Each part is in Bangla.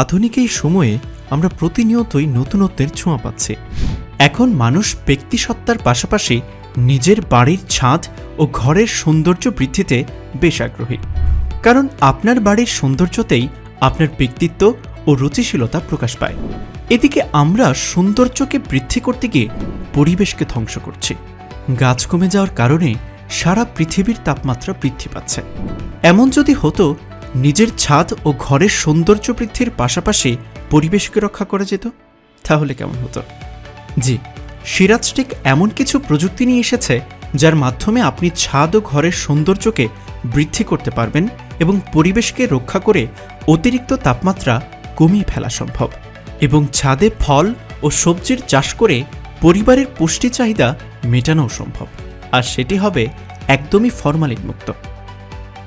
আধুনিক এই সময়ে আমরা প্রতিনিয়তই নতুনত্বের ছোঁয়া পাচ্ছি। এখন মানুষ ব্যক্তিসত্তার পাশাপাশি নিজের বাড়ির ছাদ ও ঘরের সৌন্দর্য বৃদ্ধিতে বেশ আগ্রহী। কারণ আপনার বাড়ির সৌন্দর্যতেই আপনার ব্যক্তিত্ব ও রুচিশীলতা প্রকাশ পায়। এদিকে আমরা সৌন্দর্যকে বৃদ্ধি করতে গিয়ে পরিবেশকে ধ্বংস করছি। গাছ কমে যাওয়ার কারণে সারা পৃথিবীর তাপমাত্রা বৃদ্ধি পাচ্ছে। এমন যদি হতো নিজের ছাদ ও ঘরের সৌন্দর্য বৃদ্ধির পাশাপাশি পরিবেশকে রক্ষা করা যেত? তাহলে কেমন হতো? জি সিরাজটেক এমন কিছু প্রযুক্তি নিয়ে এসেছে যার মাধ্যমে আপনি ছাদ ও ঘরের সৌন্দর্যকে বৃদ্ধি করতে পারবেন এবং পরিবেশকে রক্ষা করে অতিরিক্ত তাপমাত্রা কমিয়ে ফেলা সম্ভব। এবং ছাদে ফল ও সবজির চাষ করে পরিবারের পুষ্টি চাহিদা মেটানোও সম্ভব। আর সেটি হবে একদমই ফরমালিন মুক্ত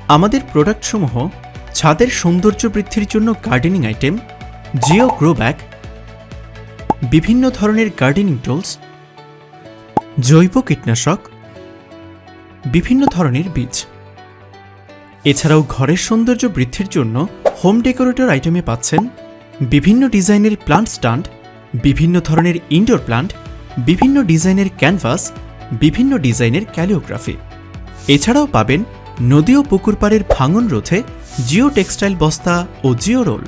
আমাদের প্রোডাক্টসমূহ ছাদের সৌন্দর্য বৃদ্ধির জন্য gardening item geo grow bag বিভিন্ন ধরনের গার্ডেনিং টুলস জৈব কীটনাশক, বিভিন্ন ধরনের বীজ। এছাড়াও ঘরের সৌন্দর্য বৃদ্ধির জন্য হোম ডেকোরেটর আইটেমে পাচ্ছেন বিভিন্ন ডিজাইনের প্লান্ট স্ট্যান্ড বিভিন্ন ধরনের ইনডোর প্লান্ট বিভিন্ন ডিজাইনের ক্যানভাস বিভিন্ন ডিজাইনের ক্যালিওগ্রাফি এছাড়াও পাবেন নদী ও পুকুর পাড়ের ভাঙন রোধে জিও টেক্সটাইল বস্তা ও জিও রোল।